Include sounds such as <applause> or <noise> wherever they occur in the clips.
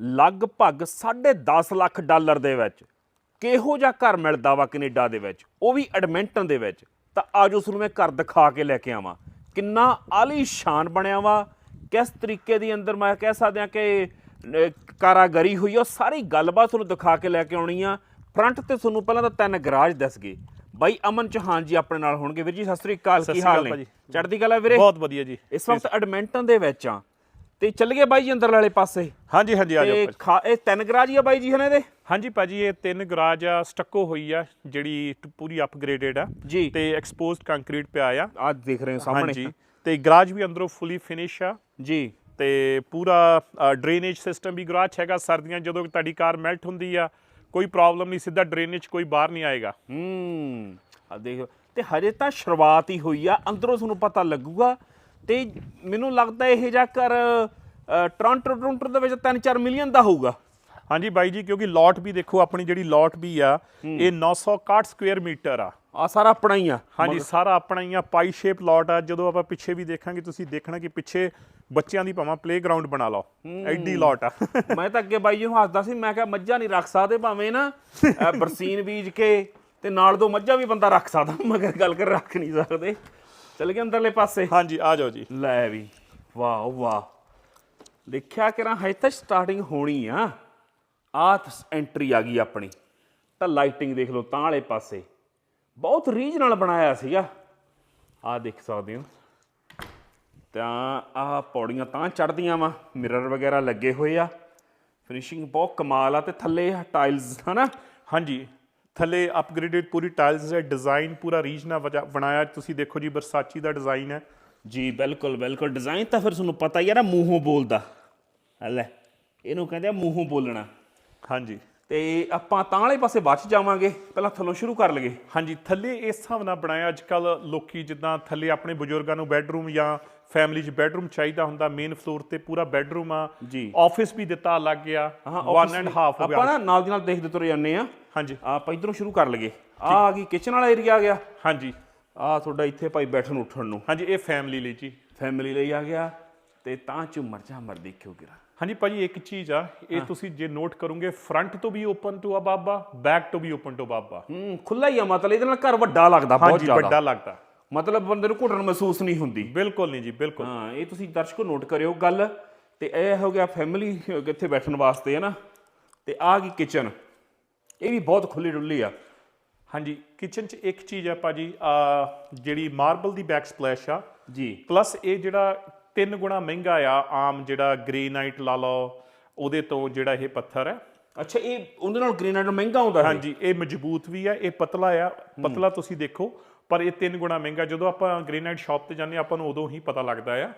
ਲਗਭਗ 10.5 ਲੱਖ ਡਾਲਰ ਦੇ ਵਿੱਚ। ਕਿਹੋ ਜਿਹਾ ਘਰ ਮਿਲਦਾ ਵਾ ਕੈਨੇਡਾ ਦੇ ਵਿੱਚ? ਉਹ ਵੀ ਐਡਮਿੰਟਨ ਦੇ ਵਿੱਚ। ਤਾਂ ਆਜੋ ਤੁਹਾਨੂੰ ਮੈਂ ਘਰ ਦਿਖਾ ਕੇ ਲੈ ਕੇ ਆਵਾਂ। ਕਿੰਨਾ ਆਲੀਸ਼ਾਨ ਬਣਿਆ ਵਾ। ਕਿਸ ਤਰੀਕੇ ਦੀ ਅੰਦਰ ਮੈਂ ਕਹਿ ਸਕਦਾ ਕਿ ਅਹ, ਕਾਰਾਗਰੀ ਹੋਈ ਉਹ ਸਾਰੀ ਗੱਲਬਾਤ ਤੁਹਾਨੂੰ ਦਿਖਾ ਕੇ ਲੈ ਕੇ ਆਉਣੀ ਆ। ਫਰੰਟ ਤੇ ਤੁਹਾਨੂੰ ਪਹਿਲਾਂ ਤਾਂ ਤਿੰਨ ਗਰਾਜ ਦੱਸ ਗਏ। ਬਾਈ ਅਮਨ ਚੌਹਾਨ ਜੀ ਆਪਣੇ ਨਾਲ ਹੋਣਗੇ। ਵੀਰ ਜੀ ਸਤਿ ਸ੍ਰੀ ਅਕਾਲ। ਕੀ ਹਾਲ ਨੇ। ਚੜ੍ਹਦੀ ਕਲਾ ਵੀਰੇ? ਬਹੁਤ ਵਧੀਆ ਜੀ। ਇਸ ਵਕਤ ਐਡਮਿੰਟਨ ਦੇ ਵਿੱਚ ਆ। ਤੇ ਚੱਲ ਗਏ ਬਾਈ ਜੀ ਅੰਦਰ ਵਾਲੇ ਪਾਸੇ। ਹਾਂਜੀ ਹਾਂਜੀ ਆ ਜਾਓ ਤੇ ਭਾਜੀ। ਖਾ- ਇਹ ਤਿੰਨ ਗਰਾਜ ਹੀ ਆ ਬਾਈ ਜੀ ਹਨੇ ਦੇ ਹਾਂਜੀ ਭਾਜੀ ਇਹ ਤਿੰਨ ਗਰਾਜ ਆ ਸਟੱਕੋ ਹੋਈ ਆ ਜਿਹੜੀ ਟ- ਪੂਰੀ ਅਪਗ੍ਰੇਡਡ ਆ। ਜੀ। ਤੇ ਐਕਸਪੋਜ਼ਡ ਕੰਕਰੀਟ ਪਿਆ ਆ। ਅੱਜ ਦੇਖ ਰਹੇ ਹੋ ਸਾਹਮਣੇ। ਹਾਂਜੀ। ਤੇ ਗਰਾਜ ਵੀ ਅੰਦਰੋਂ ਫੁੱਲੀ ਫਿਨਿਸ਼ ਆ। ਜੀ। ਤੇ ਪੂਰਾ ਡਰੇਨੇਜ ਸਿਸਟਮ ਵੀ ਗਰਾਜ ਹੈਗਾ। ਸਰਦੀਆਂ ਜਦੋਂ ਤੁਹਾਡੀ ਕਾਰ ਮੈਲਟ ਹੁੰਦੀ ਆ ਕੋਈ ਪ੍ਰੋਬਲਮ ਨਹੀਂ ਸਿੱਧਾ ਡਰੇਨੇਜ ਕੋਈ ਬਾਹਰ ਨਹੀਂ ਆਏਗਾ। ਹੂੰ। ਆ ਦੇਖੋ। ਤੇ ਹਜੇ ਤਾਂ ਸ਼ੁਰੂਆਤ ਹੀ ਹੋਈ ਆ। ਅੰਦਰੋਂ ਤੁਹਾਨੂੰ ਪਤਾ ਲੱਗੂਗਾ ਤੇ ਮੈਨੂੰ ਲੱਗਦਾ ਇਹ ਜਾ ਕਰ ਟੋਰਾਂਟੋ ਟੋਰਾਂਟੋ ਦੇ ਵਿੱਚ 3-4 ਮਿਲੀਅਨ ਦਾ ਹੋਊਗਾ। ਹਾਂਜੀ ਬਾਈ ਜੀ ਕਿਉਂਕਿ ਲੋਟ ਵੀ ਦੇਖੋ ਆਪਣੀ ਜਿਹੜੀ ਲੋਟ ਵੀ ਆ ਇਹ 961 ਸਕੁਅਰ ਮੀਟਰ ਆ। ਆ ਸਾਰਾ ਆਪਣਾ ਹੀ ਆ। ਹਾਂਜੀ ਸਾਰਾ ਆਪਣਾ ਹੀ ਆ ਪਾਈ ਸ਼ੇਪ ਲੋਟ ਆ। ਜਦੋਂ ਆਪਾਂ ਪਿੱਛੇ ਵੀ ਦੇਖਾਂਗੇ ਤੁਸੀਂ ਦੇਖਣਾ ਕਿ ਪਿੱਛੇ ਬੱਚਿਆਂ ਦੀ ਭਾਵੇਂ ਪਲੇਗਰਾਉਂਡ ਬਣਾ ਲਓ। ਐਡੀ ਲੋਟ ਆ। <laughs> ਮੈਂ ਤਾਂ ਅੱਗੇ ਬਾਈ ਜੀ ਨੂੰ ਹੱਸਦਾ ਸੀ ਮੈਂ ਕਿਹਾ ਮੱਝਾਂ ਨਹੀਂ ਰੱਖ ਸਕਦੇ ਭਾਵੇਂ ਨਾ ਬਰਸੀਨ ਬੀਜ ਕੇ ਤੇ ਨਾਲ ਦੋ ਮੱਝਾਂ ਵੀ ਬੰਦਾ ਰੱਖ ਸਕਦਾ ਮਗਰ ਗੱਲ ਕਰ ਰੱਖ ਨਹੀਂ ਸਕਦੇ। ਚੱਲ ਗਏ ਅੰਦਰਲੇ ਪਾਸੇ। ਹਾਂਜੀ ਆ ਜਾਓ ਜੀ। ਲੈ ਵੀ ਵਾਹ ਵਾਹ। ਦੇਖਿਆ ਕਿਰਾਂ ਹਜੇ ਤਾਂ ਸਟਾਰਟਿੰਗ ਹੋਣੀ ਆ। ਆਹ ਐਂਟਰੀ ਆ ਗਈ ਆਪਣੀ। ਤਾਂ ਲਾਈਟਿੰਗ ਦੇਖ ਲਓ ਤਾਂ ਵਾਲੇ ਪਾਸੇ। ਬਹੁਤ ਰੀਝ ਨਾਲ ਬਣਾਇਆ ਸੀਗਾ। ਆਹ ਦੇਖ ਸਕਦੇ ਹੋ। ਤਾਂ ਆਹ ਪੌੜੀਆਂ ਤਾਂ ਚੜਦੀਆਂ ਵਾ ਮਿਰਰ ਵਗੈਰਾ ਲੱਗੇ ਹੋਏ ਆ। ਫਿਨਿਸ਼ਿੰਗ ਬਹੁਤ ਕਮਾਲ ਆ ਤੇ ਥੱਲੇ ਟਾਈਲਸ ਹਨਾ? ਹਾਂਜੀ। ਥੱਲੇ ਅਪਗ੍ਰੇਡਡ ਪੂਰੀ ਟਾਈਲਸ ਹੈ ਡਿਜ਼ਾਈਨ ਪੂਰਾ ਰੀਜਨਾ ਬਣਾਇਆ। ਤੁਸੀਂ ਦੇਖੋ ਜੀ ਵਰਸਾਚੀ ਦਾ ਡਿਜ਼ਾਈਨ ਹੈ। ਜੀ ਬਿਲਕੁਲ ਬਿਲਕੁਲ। ਡਿਜ਼ਾਈਨ ਤਾਂ ਫਿਰ ਤੁਹਾਨੂੰ ਪਤਾ ਹੀ ਆ ਨਾ ਮੂੰਹੋਂ ਬੋਲਦਾ। ਲੈ ਇਹਨੂੰ ਕਹਿੰਦੇ ਆ ਮੂੰਹੋਂ ਬੋਲਣਾ। ਹਾਂਜੀ। ਤੇ ਆਪਾਂ ਤਾਂ ਵਾਲੇ ਪਾਸੇ ਬਾਅਦ ਚ ਜਾਵਾਂਗੇ। ਪਹਿਲਾਂ ਥੱਲੋਂ ਸ਼ੁਰੂ ਕਰ ਲਈਏ। ਹਾਂਜੀ ਥੱਲੇ ਇਸ ਹਿਸਾਬ ਨਾਲ ਬਣਾਇਆ ਅੱਜ ਕੱਲ ਲੋਕੀ ਜਿੱਦਾਂ ਥੱਲੇ ਆਪਣੇ ਬਜ਼ੁਰਗਾਂ ਨੂੰ ਬੈੱਡਰੂਮ ਜਾਂ ਫੈਮਿਲੀ 'ਚ ਬੈੱਡਰੂਮ ਚਾਹੀਦਾ ਹੁੰਦਾ ਮੇਨ ਫਲੋਰ ਤੇ ਪੂਰਾ ਬੈੱਡਰੂਮ ਆ। ਜੀ। ਆਫਿਸ ਵੀ ਦਿੱਤਾ ਲੱਗ ਗਿਆ office 1 ਐਂਡ ਹਾਫ ਹੋ ਆਪਾਂ ਗਿਆ ਨਾ ਨਾਲ ਦੀ ਨਾਲ ਦੇਖਦੇ ਤੁਰ ਜਾਂਦੇ ਆ ਹਾਂਜੀ। ਆਪਾਂ ਇਧਰੋਂ ਸ਼ੁਰੂ ਕਰ ਲਈਏ। ਆ ਆ ਗਈ ਕਿਚਨ ਵਾਲਾ ਏਰੀਆ ਆ ਗਿਆ। ਹਾਂਜੀ। ਆ ਤੁਹਾਡਾ ਇੱਥੇ ਭਾਈ ਬੈਠਣ ਉੱਠਣ ਨੂੰ। ਹਾਂਜੀ ਇਹ ਫੈਮਿਲੀ ਲਈ ਜੀ। ਫੈਮਿਲੀ ਲਈ ਆ ਗਿਆ ਤੇ ਤਾਂ ਝੁੰਮਰ ਝਾਮਰ ਦੇਖਿਓ ਕਿਰਾ ਹਾਂਜੀ ਭਾਜੀ ਇੱਕ ਚੀਜ਼ ਆ ਇਹ ਤੁਸੀਂ ਜੇ ਨੋਟ ਕਰੋਗੇ ਫਰੰਟ ਤੋਂ ਵੀ ਓਪਨ ਟੂ ਬਾਬਾ ਬੈਕ ਤੋਂ ਵੀ ਓਪਨ ਟੂ ਬਾਬਾ। ਹੂੰ ਖੁੱਲਾ ਹੀ ਆ ਮਤਲਬ ਇਹਦੇ ਨਾਲ ਘਰ ਵੱਡਾ ਲੱਗਦਾ ਬਹੁਤ ਹਾਂਜੀ ਜ਼ਿਆਦਾ। ਵੱਡਾ ਲੱਗਦਾ। ਮਤਲਬ ਬੰਦੇ ਨੂੰ ਘੁੱਟਣ ਮਹਿਸੂਸ ਨਹੀਂ ਹੁੰਦੀ। ਬਿਲਕੁਲ ਨਹੀਂ ਜੀ ਬਿਲਕੁਲ। ਹਾਂ ਇਹ ਤੁਸੀਂ ਦਰਸ਼ਕੋ ਨੋਟ ਕਰਿਓ ਗੱਲ। ਤੇ ਇਹ ਹੋ ਗਿਆ ਫੈਮਿਲੀ ਕਿੱਥੇ ਬੈਠਣ ਵਾਸਤੇ ਹੈ ਨਾ। ਤੇ ਆ ਗਈ ਕਿਚਨ ਇਹ ਵੀ ਬਹੁਤ ਖੁੱਲੀ ਡੁੱਲੀ ਆ। ਹਾਂਜੀ ਕਿਚਨ 'ਚ ਇੱਕ ਚੀਜ਼ ਆ ਭਾਜੀ ਆ ਜਿਹੜੀ ਮਾਰਬਲ ਦੀ ਬੈਕ ਸਪਲੈਸ਼ ਆ। ਜੀ। ਪਲੱਸ ਇਹ ਜਿਹੜਾ ਤਿੰਨ ਗੁਣਾ ਮਹਿੰਗਾ ਆ ਆਮ ਜਿਹੜਾ ਗ੍ਰੇਨਾਈਟ ਲਾ ਲਓ ਉਹਦੇ ਤੋਂ ਜਿਹੜਾ ਇਹ ਪੱਥਰ ਹੈ ਅੱਛਾ ਇਹ ਉਹਦੇ ਨਾਲ ਗ੍ਰੇਨਾਈਟ ਮਹਿੰਗਾ ਹੁੰਦਾ ਹੈ ਹਾਂਜੀ ਇਹ ਮਜ਼ਬੂਤ ਵੀ ਆ ਇਹ ਪਤਲਾ ਆ। ਪਤਲਾ ਤੁਸੀਂ ਦੇਖੋ ਪਰ ਇਹ ਤਿੰਨ ਗੁਣਾ ਮਹਿੰਗਾ ਜਦੋਂ ਆਪਾਂ ਗ੍ਰੇਨਾਈਟ ਸ਼ਾਪ ਤੇ ਜਾਂਦੇ ਆਪਾਂ ਨੂੰ ਉਦੋਂ ਹੀ ਪਤਾ ਲੱਗਦਾ ਆ।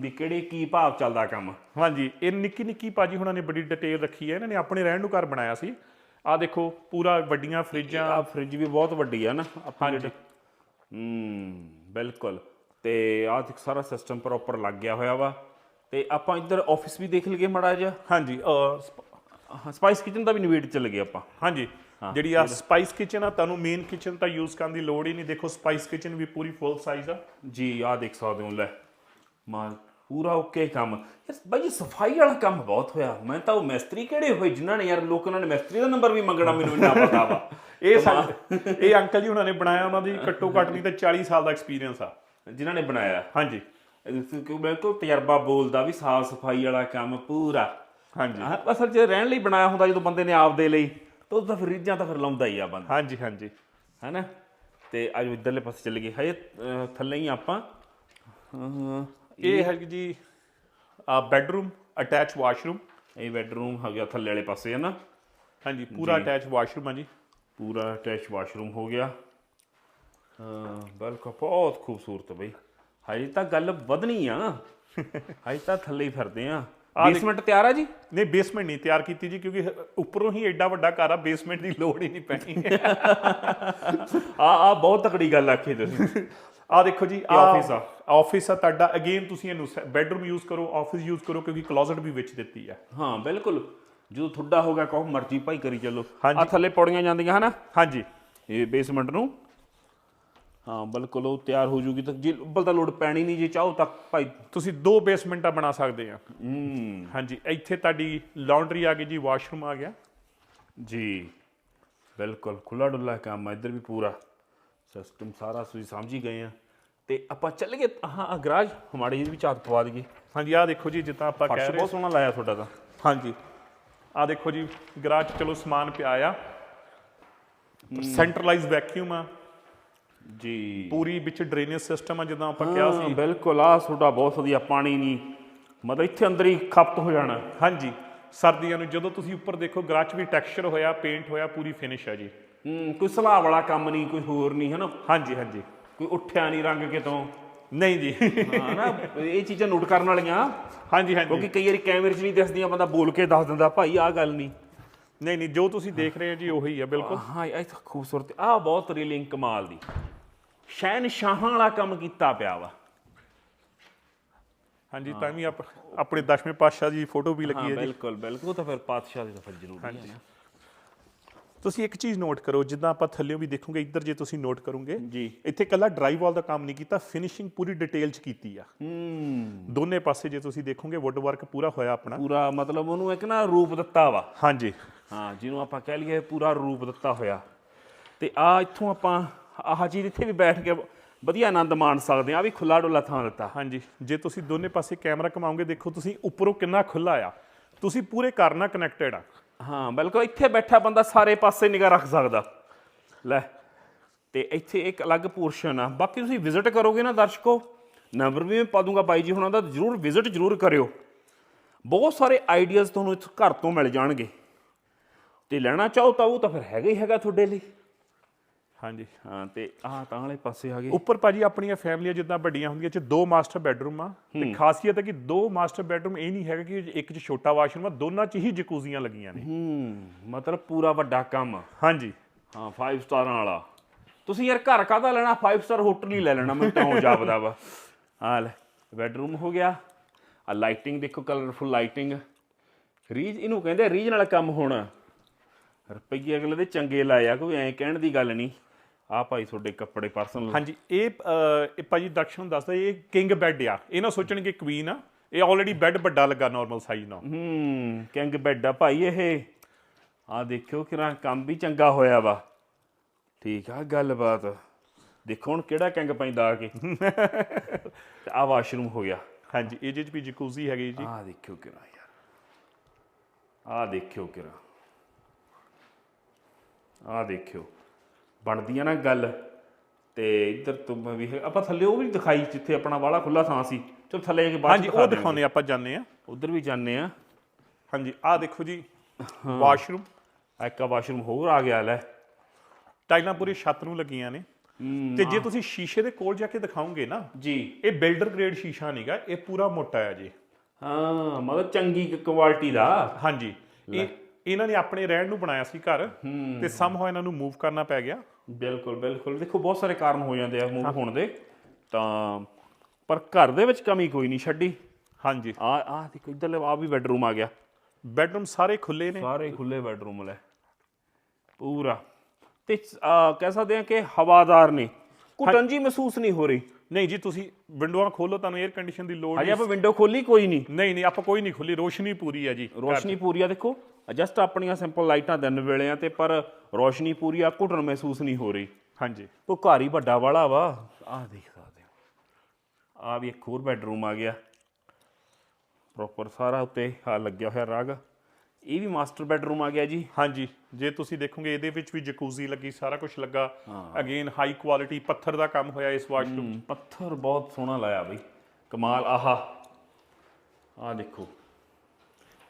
ਵੀ ਕਿਹੜੇ ਕੀ ਭਾਵ ਚੱਲਦਾ ਕੰਮ। ਹਾਂਜੀ ਇਹ ਨਿੱਕੀ ਨਿੱਕੀ ਭਾਜੀ ਹੁਣਾਂ ਨੇ ਬੜੀ ਡਿਟੇਲ ਰੱਖੀ ਹੈ ਇਹਨਾਂ ਨੇ ਆਪਣੇ ਰਹਿਣ ਨੂੰ ਘਰ ਬਣਾਇਆ ਸੀ। ਆ ਦੇਖੋ ਪੂਰਾ ਵੱਡੀਆਂ ਫਰਿੱਜਾਂ। ਆ ਫ੍ਰਿਜ ਵੀ ਬਹੁਤ ਵੱਡੀ ਆ ਨਾ ਆਪਾਂ ਹਾਂਜੀ। ਹੂੰ ਬਿਲਕੁਲ। ਤੇ ਦੇਖ ਸਾਰਾ ਸਿਸਟਮ ਪ੍ਰੋਪਰ ਲੱਗ ਗਿਆ ਹੋਇਆ ਵਾ। ਤੇ ਆਪਾਂ ਇੱਧਰ ਆਫਿਸ ਵੀ ਦੇਖ ਲਈਏ ਮੜਾ ਜਿਹਾ। ਹਾਂਜੀ ਸਪਾਈਸ ਕਿਚਨ ਦਾ ਵੀ ਨਿਵੇੜ ਚ ਲੱਗੇ ਆਪਾਂ। ਹਾਂਜੀ ਜਿਹੜੀ ਆ ਸਪਾਈਸ ਕਿਚਨ ਆ ਤੁਹਾਨੂੰ ਮੇਨ ਕਿਚਨ ਤਾਂ ਯੂਜ਼ ਕਰਨ ਦੀ ਲੋੜ ਹੀ ਨਹੀਂ। ਦੇਖੋ ਸਪਾਈਸ ਕਿਚਨ ਵੀ ਪੂਰੀ ਫੁੱਲ ਸਾਈਜ਼ ਆ। ਜੀ ਆਹ ਦੇਖ ਸਕਦੇ ਹੋ ਲੈ। ਮਾਲ ਪੂਰਾ ਓਕੇ ਕੰਮ। ਯਾਰ ਬਾਈ ਜੀ ਸਫ਼ਾਈ ਵਾਲਾ ਕੰਮ ਬਹੁਤ ਹੋਇਆ। ਮੈਂ ਤਾਂ ਉਹ ਮਿਸਤਰੀ ਕਿਹੜੇ ਹੋਏ ਜਿਨ੍ਹਾਂ ਨੇ ਯਾਰ ਲੋਕਾਂ ਨੇ ਮਿਸਤਰੀ ਦਾ ਨੰਬਰ ਵੀ ਮੰਗਣਾ ਮੈਨੂੰ ਇੰਨਾ ਪਤਾ ਵਾ। <laughs> ਇਹ ਸਾ- ਇਹ ਅੰਕਲ ਜੀ ਹੁਣਾਂ ਨੇ ਬਣਾਇਆ ਉਹਨਾਂ ਦੀ ਘੱਟੋ ਘੱਟ ਨਹੀਂ ਤਾਂ 40 ਸਾਲ ਦਾ ਐਕਸਪੀਰੀਅੰਸ ਆ। ਜਿਨ੍ਹਾਂ ਨੇ ਬਣਾਇਆ। ਹਾਂਜੀ। ਕਿਉਂਕਿ ਬਿਲਕੁਲ ਤਜਰਬਾ ਬੋਲਦਾ ਵੀ ਸਾਫ਼ ਸਫ਼ਾਈ ਵਾਲਾ ਕੰਮ ਪੂਰਾ। ਹਾਂਜੀ। ਹਾਂ ਅਸਲ 'ਚ ਰਹਿਣ ਲਈ ਬਣਾਇਆ ਹੁੰਦਾ ਜਦੋਂ ਬੰਦੇ ਨੇ ਆਪਦੇ ਲਈ। ਤਾਂ ਉਹ ਤਾਂ ਫਿਰ ਰੀਝਾਂ ਤਾਂ ਫਿਰ ਲਾਉਂਦਾ ਹੀ ਆ ਬੰਦਾ। ਹਾਂਜੀ ਹਾਂਜੀ। ਹੈਨਾ? ਤੇ ਅੱਜ ਇਧਰਲੇ ਪਾਸੇ ਚੱਲ ਗਏ। ਹਜੇ ਅਹ, ਥੱਲੇ ਹੀ ਆਪਾਂ। ਅਹ, ਇਹ ਹੈ ਜੀ ਆ ਬੈੱਡਰੂਮ ਅਟੈਚ ਵਾਸ਼ਰੂਮ ਇਹ ਬੈਡਰੂਮ ਹੋ ਗਿਆ ਥੱਲੇ ਵਾਲੇ ਪਾਸੇ ਹੈ ਨਾ? ਹਾਂਜੀ ਪੂਰਾ ਅਟੈਚ ਵਾਸ਼ਰੂਮ ਆ ਜੀ। ਪੂਰਾ ਅਟੈਚ ਵਾਸ਼ਰੂਮ ਹੋ ਗਿਆ। ਹਾਂ ਬਿਲਕੁਲ ਬਹੁਤ ਖੂਬਸੂਰਤ ਬਈ। ਹਜੇ ਤਾਂ ਗੱਲ ਵਧਣੀ ਆ। <laughs> ਹਜੇ ਤਾਂ ਥੱਲੇ ਹੀ ਫਿਰਦੇ ਆ। ਬੇਸਮੈਂਟ ਤਿਆਰ ਆ ਜੀ? ਨਹੀਂ ਬੇਸਮੈਂਟ ਨਹੀਂ ਤਿਆਰ ਕੀਤੀ ਜੀ ਕਿਉਂਕਿ ਉੱਪਰੋਂ ਹੀ ਐਡਾ ਵੱਡਾ ਘਰ ਆ ਬੇਸਮੈਂਟ ਦੀ ਲੋੜ ਹੀ ਨਹੀਂ ਪੈਣੀ। <laughs> ਆ ਆ ਬਹੁਤ ਤਕੜੀ ਗੱਲ ਆਖੀ ਤੁਸੀਂ। <laughs> ਆ ਦੇਖੋ ਜੀ ਆ office ਆ। ਆਫਿਸ ਆ ਤੁਹਾਡਾ। ਅਗੇਨ ਤੁਸੀਂ ਇਹਨੂੰ ਬੈੱਡਰੂਮ ਯੂਜ਼ ਕਰੋ ਆਫਿਸ ਯੂਜ਼ ਕਰੋ ਕਿਉਂਕਿ ਕਲੋਜ਼ਟ ਵੀ ਵਿੱਚ ਦਿੱਤੀ ਆ। ਹਾਂ ਬਿਲਕੁਲ। ਜਦੋਂ ਤੁਹਾਡਾ ਹੋ ਗਿਆ ਕਹੋ ਮਰਜ਼ੀ ਭਾਈ ਕਰੀ ਚੱਲੋ। ਆ ਥੱਲੇ ਪੌੜੀਆਂ ਜਾਂਦੀਆਂ ਹਨਾ? ਹਾਂਜੀ। ਇਹ ਬੇਸਮੈਂਟ ਨੂੰ। ਹਾਂ ਬਿਲਕੁਲ ਉਹ ਤਿਆਰ ਹੋ ਜੂਗੀ ਤਾਂ। ਜੇ ਉੱਪਰ ਤਾਂ ਲੋਡ ਪੈਣੀ ਨਹੀਂ ਜੇ ਚਾਹੋ ਤਾਂ ਭਾਈ। ਤੁਸੀਂ ਦੋ ਬੇਸਮੈਂਟਾਂ ਬਣਾ ਸਕਦੇ ਆ। ਹੂੰ। ਹਾਂਜੀ ਇੱਥੇ ਤੁਹਾਡੀ ਲਾਂਡਰੀ ਆ ਗਈ ਜੀ ਵਾਸ਼ਰੂਮ ਆ ਗਿਆ। ਜੀ ਬਿਲਕੁਲ। ਖੁੱਲਾ ਡੁੱਲਾ ਕੰਮ ਆ ਇੱਧਰ ਵੀ ਪੂਰਾ। ਸਿਸਟਮ ਸਾਰਾ ਤੁਸੀਂ ਸਮਝ ਹੀ ਗਏ ਆ। ਤੇ ਆਪਾਂ ਚੱਲ ਗਏ ਹਾਂ ਆਹ ਗਰਾਜ ਹਮਾਰੇ ਜੀ ਵੀ ਚਾਤ ਪਵਾ ਦਈਏ। ਹਾਂਜੀ ਆ ਦੇਖੋ ਜੀ ਜਿੱਦਾਂ ਆਪਾਂ ਕਹਿ ਰਹੇ ਬਹੁਤ ਸੋਹਣਾ ਲਾਇਆ ਤੁਹਾਡਾ ਤਾਂ। ਹਾਂਜੀ। ਆ ਦੇਖੋ ਜੀ ਗਰਾਜ ਚਲੋ ਸਮਾਨ ਪਿਆ ਆ। ਸੈਂਟਰਲਾਈਜ਼ ਵੈਕਿਊਮ ਆ। ਜੀ। ਪੂਰੀ ਵਿੱਚ ਡਰੇਨੇਜ ਸਿਸਟਮ ਆ ਜਿੱਦਾਂ ਆਪਾਂ ਕਿਹਾ ਸੀ। ਬਿਲਕੁਲ ਆ ਤੁਹਾਡਾ ਬਹੁਤ ਵਧੀਆ ਪਾਣੀ ਨਹੀਂ। ਮਤਲਬ ਇੱਥੇ ਅੰਦਰ ਹੀ ਖਪਤ ਹੋ ਜਾਣਾ। ਹਾਂਜੀ। ਸਰਦੀਆਂ ਨੂੰ ਜਦੋਂ ਤੁਸੀਂ ਉੱਪਰ ਦੇਖੋ ਗਰਾਜ 'ਚ ਵੀ ਟੈਕਸਚਰ ਹੋਇਆ ਪੇਂਟ ਹੋਇਆ ਪੂਰੀ ਫਿਨਿਸ਼ ਆ ਜੀ। ਕੋਈ ਸਲਾਹ ਵਾਲਾ ਕੰਮ ਨਹੀਂ ਕੋਈ ਹੋਰ ਨਹੀਂ ਹੈ ਨਾ ਹਾਂਜੀ ਹਾਂਜੀ। ਕੋਈ ਉੱਠਿਆ ਨਹੀਂ ਰੰਗ ਕਿਤੋਂ? ਨਹੀਂ ਜੀ। ਹਾਂ ਨਾ ਇਹ ਚੀਜ਼ਾਂ ਨੋਟ ਕਰਨ ਵਾਲੀਆਂ। ਹਾਂਜੀ ਹਾਂਜੀ। ਕਿਉਂਕਿ ਕਈ ਵਾਰੀ ਕੈਮਰੇ 'ਚ ਨਹੀਂ ਦਿਸਦੀਆਂ ਬੰਦਾ ਬੋਲ ਕੇ ਦੱਸ ਦਿੰਦਾ ਭਾਈ ਆਹ ਗੱਲ ਨਹੀਂ। ਨਹੀਂ ਨਹੀਂ ਜੋ ਤੁਸੀਂ ਦੇਖ ਰਹੇ ਹੋ ਜੀ ਉਹੀ ਆ ਬਿਲਕੁਲ। ਹਾਂ ਇਹ ਤਾਂ ਖੂਬਸੂਰਤ। ਆ ਬਹੁਤ ਰੀਲਿੰਗ ਕਮਾਲ ਦੀ। ਸ਼ਹਿਨਸ਼ਾਹਾਂ ਵਾਲਾ ਕੰਮ ਕੀਤਾ ਪਿਆ ਵਾ। ਹਾਂਜੀ ਤਾਂ ਵੀ ਆਪ- ਆਪਣੇ ਦਸ਼ਵੇਂ ਪਾਤਸ਼ਾਹ ਜੀ ਫੋਟੋ ਵੀ ਹਾਂ ਲੱਗੀ ਹੈ ਜੀ। ਬਿਲਕੁਲ ਬਿਲਕੁਲ। ਤਾਂ ਫਿਰ ਪਾਤਸ਼ਾਹ ਦੀ ਤਾਂ ਫਿਰ ਜ਼ਰੂਰੀ ਹੈ ਤੁਸੀਂ ਇੱਕ ਚੀਜ਼ ਨੋਟ ਕਰੋ ਜਿੱਦਾਂ ਆਪਾਂ ਥੱਲੇੋਂ ਵੀ ਦੇਖੋਗੇ ਇੱਧਰ ਜੇ ਤੁਸੀਂ ਨੋਟ ਕਰੋਗੇ ਜੀ। ਇੱਥੇ ਕੱਲਾ ਡਰਾਈ ਵਾਲ ਦਾ ਕੰਮ ਨਹੀਂ ਕੀਤਾ ਫਿਨਿਸ਼ਿੰਗ ਪੂਰੀ ਡਿਟੇਲ 'ਚ ਕੀਤੀ ਆ। ਹੂੰ। ਦੋਨੇ ਪਾਸੇ ਜੇ ਤੁਸੀਂ ਦੇਖੋਗੇ ਵੁੱਡ ਵਰਕ ਪੂਰਾ ਹੋਇਆ ਆਪਣਾ। ਪੂਰਾ ਮਤਲਬ ਉਹਨੂੰ ਇੱਕ ਨਾ ਰੂਪ ਦਿੱਤਾ ਵਾ। ਹਾਂਜੀ। ਹਾਂ ਜਿਹਨੂੰ ਆਪਾਂ ਕਹਿ ਲਈਏ ਪੂਰਾ ਰੂਪ ਦਿੱਤਾ ਹੋਇਆ। ਤੇ ਆ ਇੱਥੋਂ ਆਪਾਂ ਆਹ ਚੀਜ਼ ਇੱਥੇ ਵੀ ਬੈਠ ਕੇ ਵਧੀਆ ਆਨੰਦ ਮਾਣ ਸਕਦੇ ਆ ਵੀ ਖੁੱਲਾ ਡੁੱਲਾ ਥਾਂ ਦਿੱਤਾ। ਹਾਂਜੀ। ਜੇ ਤੁਸੀਂ ਦੋਨੇ ਪਾਸੇ ਕੈਮਰਾ ਘਮਾਓਗੇ ਦੇਖੋ ਤੁਸੀਂ ਉੱਪਰੋਂ ਕਿੰਨਾ ਖੁੱਲਾ ਆ। ਤੁਸੀਂ ਪੂਰੇ ਘਰ ਨਾਲ ਕਨੈਕਟਡ ਆ। ਹਾਂ, ਬਿਲਕੁਲ ਇੱਥੇ ਬੈਠਾ ਬੰਦਾ ਸਾਰੇ ਪਾਸੇ ਨਿਗਾਹ ਰੱਖ ਸਕਦਾ। ਲੈ, ਤੇ ਇੱਥੇ ਇੱਕ ਅਲੱਗ ਪੋਰਸ਼ਨ ਆ। ਬਾਕੀ ਤੁਸੀਂ ਵਿਜ਼ਿਟ ਕਰੋਗੇ ਨਾ ਦਰਸ਼ਕੋ ਨੰਬਰ ਵੀ ਮੈਂ ਪਾ ਦੂੰਗਾ ਬਾਈ ਜੀ ਹੁਣਾਂ ਦਾ, ਜਰੂਰ ਵਿਜ਼ਿਟ ਜਰੂਰ ਕਰਿਓ। ਬਹੁਤ ਸਾਰੇ ਆਈਡੀਆਜ਼ ਤੁਹਾਨੂੰ ਇਸ ਘਰ ਤੋਂ ਮਿਲ ਜਾਣਗੇ। ਤੇ ਲੈਣਾ ਚਾਹੋ ਤਾਂ ਉਹ ਤਾਂ ਫਿਰ ਹੈਗਾ ਹੀ ਹੈਗਾ ਤੁਹਾਡੇ ਲਈ। ਹਾਂਜੀ। ਹਾਂ ਤੇ ਆਹ ਤਾਂ ਵਾਲੇ ਪਾਸੇ ਆ ਗਏ। ਉੱਪਰ ਭਾਜੀ ਆਪਣੀਆਂ ਫੈਮਲੀਆਂ ਜਿੱਦਾਂ ਵੱਡੀਆਂ ਹੁੰਦੀਆਂ ਚ ਦੋ ਮਾਸਟਰ ਬੈੱਡਰੂਮ ਆ। ਤੇ ਖਾਸੀਅਤ ਹੈ ਕਿ ਦੋ ਮਾਸਟਰ ਬੈੱਡਰੂਮ ਇਹ ਨਹੀਂ ਹੈਗਾ ਕਿ ਇੱਕ ਚ ਛੋਟਾ ਵਾਸ਼ਰੂਮ ਆ ਦੋਨਾਂ ਚ ਹੀ ਜਕੂਜ਼ੀਆਂ ਲੱਗੀਆਂ ਨੇ। ਹੂੰ ਮਤਲਬ ਪੂਰਾ ਵੱਡਾ ਕੰਮ। ਹਾਂਜੀ। ਹਾਂ 5 ਸਟਾਰਾਂ ਵਾਲਾ। ਤੁਸੀਂ ਯਾਰ ਘਰ ਕਾਹਦਾ ਲੈਣਾ? 5 ਸਟਾਰ ਹੋਟਲ ਹੀ ਲੈ ਲੈਣਾ ਮੈਨੂੰ ਤਾਂ ਹੋ ਜਾਪਦਾ ਵਾ। <laughs> ਆ ਲੈ। ਬੈਡਰੂਮ ਹੋ ਗਿਆ। ਆ ਲਾਈਟਿੰਗ ਦੇਖੋ ਕਲਰਫੁਲ ਲਾਈਟਿੰਗ ਰੀਜ ਇਹਨੂੰ ਕਹਿੰਦੇ ਰੀਜਨਲ ਕੰਮ ਹੋਣਾ। ਰੁਪਈਏ ਅਗਲੇ ਦੇ ਚੰਗੇ ਲਾਏ ਆ ਕੋਈ ਐਂ ਕਹਿਣ ਦੀ ਗੱਲ ਨਹੀਂ। ਆ ਭਾਈ ਤੁਹਾਡੇ ਕੱਪੜੇ ਪਰਸਨਲ ਹਾਂਜੀ ਇਹ ਇਹ ਭਾਜੀ ਦਕਸ਼ਨ ਦੱਸਦਾ ਇਹ ਕਿੰਗ ਬੈੱਡ ਆ। ਇਹ ਨਾ ਸੋਚਣ ਕਿ ਕੁਈਨ ਆ। ਇਹ ਆਲਰੇਡੀ ਬੈੱਡ ਵੱਡਾ ਲੱਗਾ ਨਾਰਮਲ ਸਾਈਜ਼ ਨਾਲ। ਹੂੰ ਕਿੰਗ ਬੈੱਡ ਆ ਭਾਈ ਇਹ। ਆ ਦੇਖਿਓ ਕਿਰਾਂ ਕੰਮ ਵੀ ਚੰਗਾ ਹੋਇਆ ਵਾ। ਠੀਕ ਆ ਗੱਲਬਾਤ। ਦੇਖੋ ਹੁਣ ਕਿਹੜਾ ਕਿੰਗ ਪੈਂਦਾ ਆ ਕੇ। ਆ ਵਾਸ਼ਰੂਮ ਹੋ ਗਿਆ। ਹਾਂਜੀ ਇਹ ਜਿਹੇ ਚ ਵੀ ਜਕੂਜ਼ੀ ਹੈਗੀ ਜੀ। ਆ ਦੇਖਿਓ ਕਿਰਾਂ ਯਾਰ। ਆ ਦੇਖਿਓ ਕਿਰਾਂ ਆ ਦੇਖਿਓ। ਬਣਦੀ ਆ ਨਾ ਗੱਲ। ਤੇ ਇੱਧਰ ਤੋਂ ਵੀ ਹੈ- ਆਪਾਂ ਥੱਲੇ ਉਹ ਵੀ ਦਿਖਾਈ ਜਿੱਥੇ ਆਪਣਾ ਵਾਲਾ ਖੁੱਲਾ ਥਾਂ ਸੀ। ਚਲ ਥੱਲੇ ਜਾ ਕੇ ਬਾਅਦ ਹਾਂਜੀ ਉਹ ਦਿਖਾਉਣੇ ਆਪਾਂ ਜਾਣੇ ਆ ਉਧਰ ਵੀ ਜਾਂਦੇ ਆ ਹਾਂਜੀ ਆਹ ਦੇਖੋ ਜੀ ਵਾਸ਼ਰੂਮ। ਆ ਇੱਕ ਵਾਸ਼ਰੂਮ ਹੋਰ ਆ ਗਿਆ ਲੈ। ਟਾਈਲਾਂ ਪੂਰੀ ਛੱਤ ਨੂੰ ਲੱਗੀਆਂ ਨੇ। ਤੇ ਜੇ ਤੁਸੀਂ ਸ਼ੀਸ਼ੇ ਦੇ ਕੋਲ ਜਾ ਕੇ ਦਿਖਾਓਗੇ ਨਾ ਜੀ। ਇਹ ਬਿਲਡਰ ਗ੍ਰੇਡ ਸ਼ੀਸ਼ਾ ਨਹੀਂਗਾ ਇਹ ਪੂਰਾ ਮੋਟਾ ਹੈ ਜੀ। ਹਾਂ ਮਤਲਬ ਚੰਗੀ ਕੁਆਲਿਟੀ ਦਾ। ਹਾਂਜੀ ਇਹ ਇਹਨਾਂ ਨੇ ਆਪਣੇ ਰਹਿਣ ਨੂੰ ਬਣਾਇਆ ਸੀ ਘਰ। ਤੇ ਸਮਹਾ ਇਹਨਾਂ ਨੂੰ ਮੂਵ ਕਰਨਾ ਪੈ ਗਿਆ। ਬਿਲਕੁਲ ਬਿਲਕੁਲ। ਦੇਖੋ ਬਹੁਤ ਸਾਰੇ ਕਾਰਨ ਹੋ ਜਾਂਦੇ ਆ ਮੂਵ ਹੋਣ ਦੇ। ਤਾਂ ਪਰ ਘਰ ਦੇ ਵਿੱਚ ਕਮੀ ਕੋਈ ਨਹੀਂ ਛੱਡੀ। ਹਾਂਜੀ। ਆ ਆ ਦੇਖੋ ਇੱਧਰ ਆ ਵੀ ਬੈਡਰੂਮ ਆ ਗਿਆ। ਬੈਡਰੂਮ ਸਾਰੇ ਖੁੱਲੇ ਨੇ। ਸਾਰੇ ਖੁੱਲੇ ਬੈਡਰੂਮ ਲੈ ਪੂਰਾ। ਤੇ ਕਹਿ ਸਕਦੇ ਆ ਕਿ ਹਵਾਦਾਰ ਨੇ। ਘੁਟਨ ਜੀ ਮਹਿਸੂਸ ਨਹੀਂ ਹੋ ਰਹੀ। ਨਹੀਂ ਜੀ ਤੁਸੀਂ ਵਿੰਡੋਆਂ ਖੋਲੋ ਤੁਹਾਨੂੰ 에ਅਰ ਕੰਡੀਸ਼ਨ ਦੀ ਲੋੜ ਨਹੀਂ। ਆਪਾਂ ਵਿੰਡੋ ਖੋਲੀ ਕੋਈ ਨਹੀਂ। ਨਹੀਂ ਨਹੀਂ ਆਪਾਂ ਕੋਈ ਨਹੀਂ ਖੁੱਲੀ ਰੋਸ਼ਨੀ ਪੂਰੀ ਹੈ ਜੀ ਰੋਸ਼ਨੀ ਪੂਰੀ ਆ ਦੇਖੋ ਜਸਟ ਆਪਣੀਆਂ ਸਿੰਪਲ ਲਾਈਟਾਂ ਦਿਨ ਵੇਲੇ ਆ ਤੇ ਪਰ ਰੋਸ਼ਨੀ ਪੂਰੀ ਆ ਘੁਟਨ ਮਹਿਸੂਸ ਨਹੀਂ ਹੋ ਰਹੀ। ਹਾਂਜੀ। ਉਹ ਘਰ ਹੀ ਵੱਡਾ ਵਾਲਾ ਵਾ। ਆਹ ਦੇਖ ਸਕਦੇ ਹੋ। ਆ ਵੀ ਇੱਕ ਹੋਰ ਬੈਡਰੂਮ ਆ ਗਿਆ। ਪ੍ਰੋਪਰ ਸਾਰਾ ਉੱਤੇ ਆ ਲੱਗਿਆ ਹੋਇਆ ਰਗ। ਇਹ ਵੀ ਮਾਸਟਰ ਬੈਡਰੂਮ ਆ ਗਿਆ ਜੀ। ਹਾਂਜੀ ਜੇ ਤੁਸੀਂ ਦੇਖੋਗੇ ਇਹਦੇ ਵਿੱਚ ਵੀ ਜਕੂਜ਼ੀ ਲੱਗੀ ਸਾਰਾ ਕੁਝ ਲੱਗਾ। ਅਗੇਨ ਹਾਈ ਕੁਆਲਿਟੀ ਪੱਥਰ ਦਾ ਕੰਮ ਹੋਇਆ ਇਸ ਵਾਸ਼ਰੂਮ ਪੱਥਰ ਬਹੁਤ ਸੋਹਣਾ ਲਾਇਆ ਬਈ। ਕਮਾਲ ਆਹਾ। ਆ ਦੇਖੋ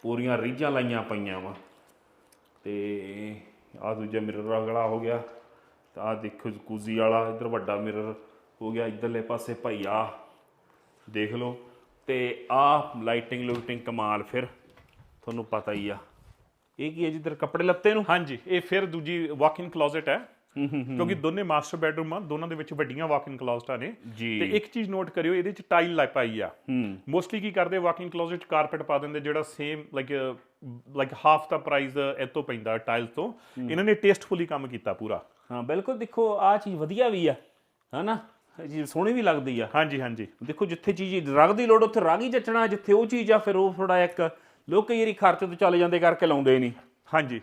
ਪੂਰੀਆਂ ਰੀਝਾਂ ਲਾਈਆਂ ਪਈਆਂ ਵਾ। ਤੇ ਆ ਦੂਜਾ ਮਿਰਰ ਅਗਲਾ ਹੋ ਗਿਆ। ਤਾਂ ਆ ਦੇਖੋ ਜਕੂਜ਼ੀ ਵਾਲਾ ਇੱਧਰ ਵੱਡਾ ਮਿਰਰ ਹੋ ਗਿਆ ਇੱਧਰਲੇ ਪਾਸੇ ਭਾਈ ਆ ਦੇਖ ਲਓ। ਤੇ ਆ ਲਾਈਟਿੰਗ ਲੂਟਿੰਗ ਕਮਾਲ ਫਿਰ। ਤੁਹਾਨੂੰ ਪਤਾ ਹੀ ਆ। ਇਹ ਕੀ ਹੈ ਜਿੱਧਰ ਕੱਪੜੇ ਲੱਤੇ ਨੂੰ? ਹਾਂਜੀ ਇਹ ਫਿਰ ਦੂਜੀ ਵਾਕ ਇਨ ਕਲੋਜ਼ਟ ਹੈ ਕਿਉਂਕਿ ਦੋਨੇ ਮਾਸਟਰ ਬੈਡਰੂਮ ਆ ਦੋਨਾਂ ਦੇ ਵਿੱਚ ਵੱਡੀਆਂ ਵਾਕ ਇਨ ਕਲੋਜ਼ਟਾਂ ਨੇ। ਜੀ। ਤੇ ਇੱਕ ਚੀਜ਼ ਨੋਟ ਕਰਿਓ ਇਹਦੇ ਚ ਟਾਈਲ ਲਾਈ ਪਾਈ ਆ। ਮੋਸਟਲੀ ਕੀ ਕਰਦੇ ਵਾਕ ਇਨ ਕਲੋਜ਼ਟ ਕਾਰਪੈਟ ਪਾ ਦਿੰਦੇ ਜਿਹੜਾ ਸੇਮ ਲਾਈਕ ਲਾਈਕ ਹਾਫ ਦਾ ਪ੍ਰਾਈਸ ਇਹ ਤੋਂ ਪੈਂਦਾ ਟਾਈਲ ਤੋਂ। ਇਹਨਾਂ ਨੇ ਟੇਸਟਫੁਲੀ ਕੰਮ ਕੀਤਾ ਪੂਰਾ। ਹਾਂ ਬਿਲਕੁਲ ਦੇਖੋ ਆ ਚੀਜ਼ ਵਧੀਆ ਵੀ ਆ ਹਨਾ? ਚੀਜ਼ ਸੋਹਣੀ ਵੀ ਲੱਗਦੀ ਆ। ਹਾਂਜੀ ਹਾਂਜੀ। ਦੇਖੋ ਜਿੱਥੇ ਚੀਜ਼ ਰਗ ਦੀ ਲੋੜ ਉੱਥੇ ਰਗ ਹੀ ਜੱਚਣਾ ਜਿੱਥੇ ਉਹ ਚੀਜ਼ ਆ ਫਿਰ ਉਹ ਥੋੜਾ ਇੱਕ ਲੋਕ ਕਈ ਵਾਰੀ ਖਰਚ ਤੋਂ ਚੱਲੇ ਜਾਂਦੇ ਕਰਕੇ ਲਾਉਂਦੇ ਨਹੀਂ। ਹਾਂਜੀ।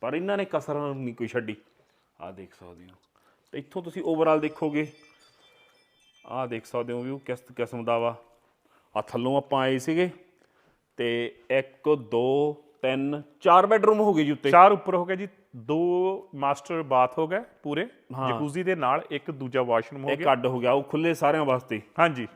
ਪਰ ਇਹਨਾਂ ਨੇ ਕਸਰ ਨਹੀਂ ਕੋਈ ਛੱਡੀ। ਆਹ ਦੇਖ ਸਕਦੇ ਹੋ। ਤੇ ਇੱਥੋਂ ਤੁਸੀਂ ਓਵਰਆਲ ਦੇਖੋਗੇ ਆਹ ਦੇਖ ਸਕਦੇ ਹੋ ਵੀ ਉਹ ਕਿਸ ਕਿਸਮ ਦਾ ਵਾ। ਆ ਥੱਲੋਂ ਆਪਾਂ ਆਏ ਸੀਗੇ ਤੇ 1 2 3 4 ਬੈਡਰੂਮ ਹੋ ਗਏ ਜੀ ਉੱਤੇ। ਚਾਰ ਉੱਪਰ ਹੋ ਗਿਆ ਜੀ। ਦੋ ਮਾਸਟਰ ਬਾਥ ਹੋ ਗਏ ਪੂਰੇ। ਜਕੂਜ਼ੀ ਦੇ ਨਾਲ ਇੱਕ ਦੂਜਾ ਵਾਸ਼ਰੂਮ ਹੋ ਇੱਕ ਗਿਆ। ਅੱਡ ਹੋ ਗਿਆ ਉਹ ਖੁੱਲੇ ਸਾਰਿਆਂ ਵਾਸਤੇ। ਹਾਂਜੀ।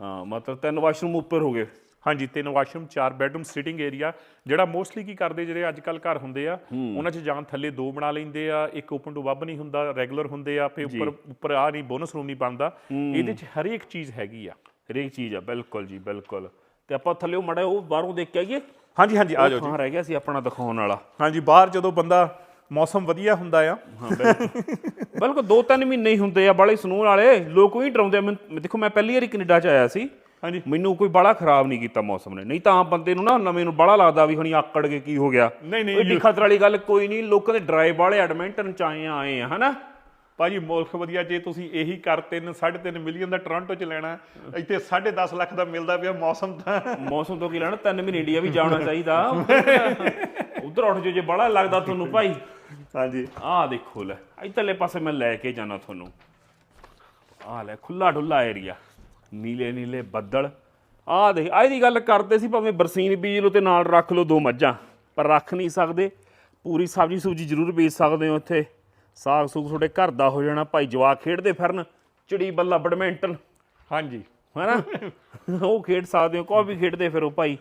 ਹਾਂ ਮਤਲਬ ਤਿੰਨ ਵਾਸ਼ਰੂਮ ਉੱਪਰ ਹੋ ਗਏ। ਹਾਂਜੀ ਤਿੰਨ ਵਾਸ਼ਰੂਮ ਚਾਰ ਬੈਡਰੂਮ ਸਿਟਿੰਗ ਏਰੀਆ ਜਿਹੜਾ ਮੋਸਟਲੀ ਕੀ ਕਰਦੇ ਜਿਹੜੇ ਅੱਜ ਕੱਲ ਘਰ ਹੁੰਦੇ ਆ ਉਹਨਾਂ 'ਚ ਜਾਂ ਥੱਲੇ ਦੋ ਬਣਾ ਲੈਂਦੇ ਆ ਇੱਕ ਓਪਨ ਟੂ ਵੱਬ ਨਹੀਂ ਹੁੰਦਾ ਰੈਗੂਲਰ ਹੁੰਦੇ ਆ ਫੇ ਉੱਪਰ ਉੱਪਰ ਆ ਨਹੀਂ ਬੋਨਸ ਰੂਮ ਨਹੀਂ ਬਣਦਾ। ਇਹਦੇ 'ਚ ਹਰੇਕ ਚੀਜ਼ ਹੈਗੀ ਆ। ਹਰੇਕ ਚੀਜ਼ ਆ ਬਿਲਕੁਲ ਜੀ ਬਿਲਕੁਲ। ਤੇ ਆਪਾਂ ਥੱਲੇ ਉਹ ਮੜਾ ਉਹ ਬਾਹਰੋਂ ਦੇਖ ਕੇ ਆਈਏ? ਹਾਂਜੀ ਹਾਂਜੀ ਆ ਜਾਓ ਜੀ। ਥਾਂ ਰਹਿ ਗਿਆ ਸੀ ਆਪਣਾ ਦਿਖਾਉਣ ਵਾਲਾ। ਹਾਂਜੀ ਬਾਹਰ ਜਦੋਂ ਬੰਦਾ ਮੌਸਮ ਵਧੀਆ ਹੁੰਦਾ ਆ। ਹਾਂ ਬਿਲਕੁਲ। ਦੋ ਤਿੰਨ ਮਹੀਨੇ ਹੀ ਹੁੰਦੇ ਆ ਬਾਲੇ ਸਨੂਰ ਵਾਲੇ। ਲੋਕ ਵੀ ਡਰਾਉਂਦੇ ਆ ਦੇਖੋ ਮੈਂ ਪਹਿਲੀ ਵਾਰੀ ਕੈਨੇਡਾ ਚ ਆਇਆ ਸੀ। ਹਾਂਜੀ। ਮੈਨੂੰ ਕੋਈ ਬਾਲਾ ਖਰਾਬ ਨਹੀਂ ਕੀਤਾ ਮੌਸਮ ਨੇ। ਨਹੀਂ ਤਾਂ ਆਮ ਬੰਦੇ ਨੂੰ ਨਾ ਨਵੇਂ ਨੂੰ ਬਾਲਾ ਲੱਗਦਾ ਵੀ ਹੁਣੀ ਆਕੜ ਕੇ ਕੀ ਹੋ ਗਿਆ। ਨਹੀਂ ਨਹੀਂ ਕੋਈ ਖਤਰ ਵਾਲੀ ਗੱਲ ਕੋਈ ਨਹੀਂ ਲੋਕਾਂ ਦੇ ਡਰਾਈਵ ਵਾਲੇ ਐਡਮਿੰਟਨ ਚ ਆਏ ਆ ਆਏ ਆ ਹਨਾ? ਭਾਜੀ ਮੁਲਕ ਵਧੀਆ ਜੇ ਤੁਸੀਂ ਇਹੀ ਕਰ 3 3.5 ਮਿਲੀਅਨ ਦਾ ਟੋਰਾਂਟੋ ਚ ਲੈਣਾ ਇੱਥੇ 10.5 ਲੱਖ ਦਾ ਮਿਲਦਾ ਪਿਆ ਮੌਸਮ ਤਾਂ। ਮੌਸਮ ਤੋਂ ਕੀ ਲੈਣਾ? ਤਿੰਨ ਮਹੀਨੇ ਇੰਡੀਆ ਵੀ ਜਾਣਾ ਚਾਹੀਦਾ। ਉਧਰ ਉੱਠ ਜੋ ਜੇ ਬਾਲਾ ਲੱਗਦਾ ਤੁਹਾਨੂੰ ਭਾਈ। ਹਾਂਜੀ। ਆਹ ਦੇਖੋ ਲੈ ਇੱਧਰਲੇ ਪਾਸੇ ਮੈਂ ਲੈ ਕੇ ਜਾਣਾ ਤੁਹਾਨੂੰ। ਆਹ ਲੈ ਖੁੱਲਾ ਡੁੱਲਾ ਏਰੀਆ ਨੀਲੇ ਨੀਲੇ ਬੱਦਲ। ਆਹ ਦੇਖ ਆਹ ਦੀ ਗੱਲ ਕਰਦੇ ਸੀ ਭਾਵੇਂ ਬਰਸੀਨ ਬੀਜ ਲਓ ਤੇ ਨਾਲ ਰੱਖ ਲਓ ਦੋ ਮੱਝਾਂ ਪਰ ਰੱਖ ਨਹੀਂ ਸਕਦੇ। ਪੂਰੀ ਸਬਜ਼ੀ ਸੂਜੀ ਜ਼ਰੂਰ ਬੀਜ ਸਕਦੇ ਹੋ ਇੱਥੇ। ਸਾਗ ਸੂਗ ਤੁਹਾਡੇ ਘਰ ਦਾ ਹੋ ਜਾਣਾ ਭਾਈ ਜਵਾਕ ਖੇਡਦੇ ਫਿਰਨ ਚਿੜੀ ਬੱਲਾ ਬੈਡਮਿੰਟਨ। ਹਾਂਜੀ। ਹੈਨਾ? ਉਹ ਖੇਡ ਸਕਦੇ ਹੋ ਕੋਈ ਵੀ ਖੇਡਦੇ ਫਿਰੋ ਭਾਈ।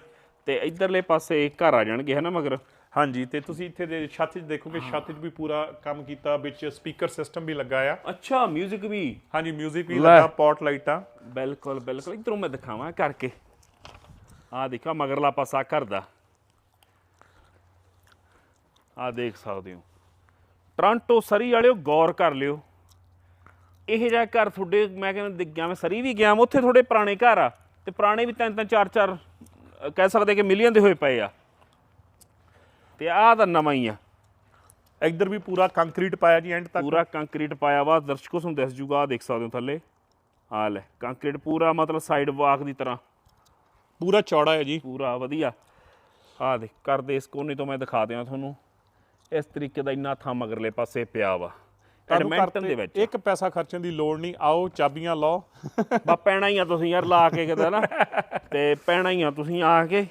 ਤੇ ਇਧਰਲੇ ਪਾਸੇ ਘਰ ਆ ਜਾਣਗੇ ਹੈਨਾ ਮਗਰ? ਹਾਂਜੀ ਤੇ ਤੁਸੀਂ ਇੱਥੇ ਦੇ ਛੱਤ 'ਚ ਦੇਖੋਗੇ ਛੱਤ 'ਚ ਵੀ ਪੂਰਾ ਕੰਮ ਕੀਤਾ ਵਿੱਚ ਸਪੀਕਰ ਸਿਸਟਮ ਵੀ ਲੱਗਾ ਆ ਅੱਛਾ 뮤직 ਵੀ ਹਾਂਜੀ 뮤직 ਵੀ ਲੈ। ਲੱਗਾ ਪੌਟ ਲਾਈਟਾਂ ਬਿਲਕੁਲ ਬਿਲਕੁਲ ਇਧਰੋਂ ਮੈਂ ਦਿਖਾਵਾਂ ਕਰਕੇ ਆ ਦੇਖਾ ਮਗਰਲਾ ਪਾਸਾ ਘਰ ਦਾ ਆ ਦੇਖ ਸਕਦੇ ਹੋ ਟ੍ਰਾਂਟੋ ਸਰੀ ਵਾਲਿਓ ਗੌਰ ਕਰ ਲਿਓ ਇਹ ਜਿਹਾ ਘਰ ਤੁਹਾਡੇ ਮੈਂ ਕਹਿੰਦਾ ਦਿਖ ਗਿਆ ਮੈਂ ਸਰੀ ਵੀ ਗਿਆ ਮੈਂ ਉੱਥੇ ਥੋੜੇ ਪੁਰਾਣੇ ਘਰ ਆ ਤੇ ਪੁਰਾਣੇ ਵੀ ਤਿੰਨ ਤਿੰਨ ਚਾਰ ਚਾਰ ਅ, ਕਹਿ ਸਕਦੇ ਕਿ ਮਿਲੀਅਨ ਦੇ ਹੋਏ ਪਏ ਆ ਤੇ ਆਹ ਤਾਂ ਨਵਾਂ ਹੀ ਆ। ਇੱਧਰ ਵੀ ਪੂਰਾ ਕੰਕਰੀਟ ਪਾਇਆ ਜੀ ਐਂਡ ਤੱਕ। ਪੂਰਾ ਕੰਕਰੀਟ ਪਾਇਆ ਵਾ ਦਰਸ਼ਕੋ ਤੁਹਾਨੂੰ ਦਿਸ ਜੂਗਾ ਆਹ ਦੇਖ ਸਕਦੇ ਹੋ ਥੱਲੇ। ਆ ਲੈ ਕੰਕਰੀਟ ਪੂਰਾ ਮਤਲਬ ਸਾਈਡ ਵਾਕ ਦੀ ਤਰ੍ਹਾਂ। ਪੂਰਾ ਚੌੜਾ ਹੈ ਜੀ। ਪੂਰਾ ਵਧੀਆ। ਆ ਦੇ ਕਰਦੇ ਇਸ ਕੋਨੇ ਤੋਂ ਮੈਂ ਦਿਖਾ ਦਿਆਂ ਤੁਹਾਨੂੰ। ਇਸ ਤਰੀਕੇ ਦਾ ਇੰਨਾ ਥਾਂ ਮਗਰਲੇ ਪਾਸੇ ਪਿਆ ਵਾ। ਐਡਮਿੰਟਨ ਦੇ ਵਿੱਚ ਇੱਕ ਪੈਸਾ ਖਰਚਣ ਦੀ ਲੋੜ ਨਹੀਂ। ਆਓ ਚਾਬੀਆਂ ਲਓ। ਬਾ ਪੈਣਾ ਹੀ ਆ ਤੁਸੀਂ ਯਾਰ ਲਾ ਕੇ ਕਿਤੇ ਨਾ। ਤੇ ਪੈਣਾ ਹੀ ਆ ਤੁਸੀਂ ਆ ਕੇ।